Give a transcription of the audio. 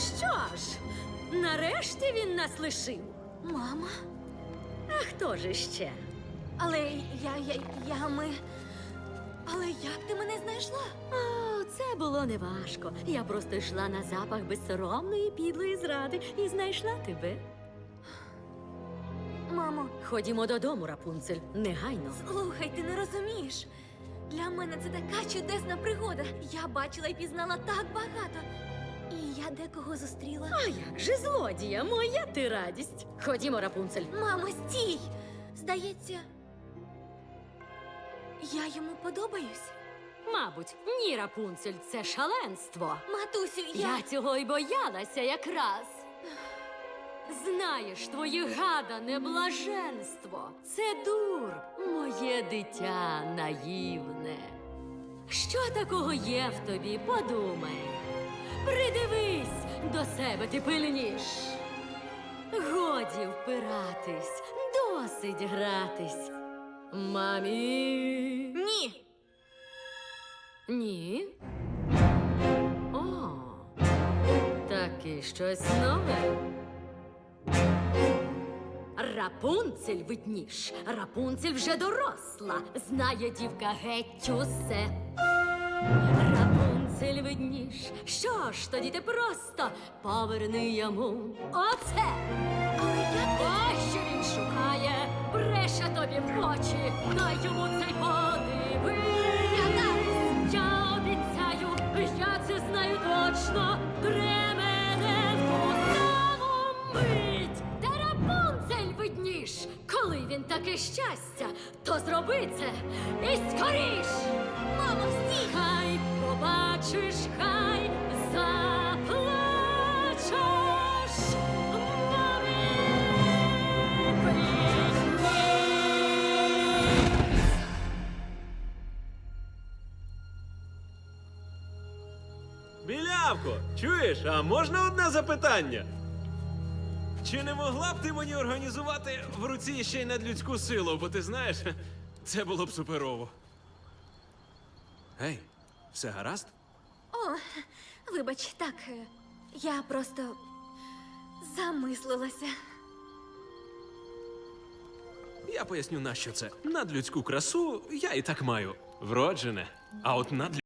Що ж, нарешті він нас лишив. Мама? А хто ж іще? Але я, я, я ми. Але як ти мене знайшла? О, це було неважко. Я просто йшла на запах безсоромної підлої зради і знайшла тебе. Мамо, Ходімо додому, Рапунцель, негайно. слухай, ти не розумієш. Для мене це така чудесна пригода. Я бачила і пізнала так багато. І я декого зустріла. А як же злодія, моя ти радість. Ходімо, Рапунцель. Мамо, стій! Здається, я йому подобаюсь. Мабуть, ні, Рапунцель, це шаленство. Матусю, я. Я цього й боялася якраз. Знаєш, твоє гадане блаженство. Це дур, моє дитя наївне. Що такого є в тобі, подумай. До себе, ти пильніш. Годі впиратись, досить гратись. Мамі. Ні! Ні. О, таки щось нове. Рапунцель видніш. Рапунцель вже доросла. Знає дівка геть усе. Рапунцель видніш. Що ж, тоді ти просто поверни йому оце. Але ти. Що він шукає, бреше тобі в очі, дай йому цей подивись. Я обіцяю, я це знаю точно, дремене в саму мить. Та Рапунцель видніш, коли він таке щастя, то зроби це і скоріш. Мамо, побачиш, хай заплачеш. Мамі, прийми. Білявко, чуєш, а можна одне запитання? Чи не могла б ти мені організувати в руці ще й надлюдську силу, бо ти знаєш, це було б суперово. Гей, все гаразд? Вибач, так. е, Я просто замислилася. Я поясню, нащо це. Надлюдську красу я і так маю. Вроджене. А от надлюдську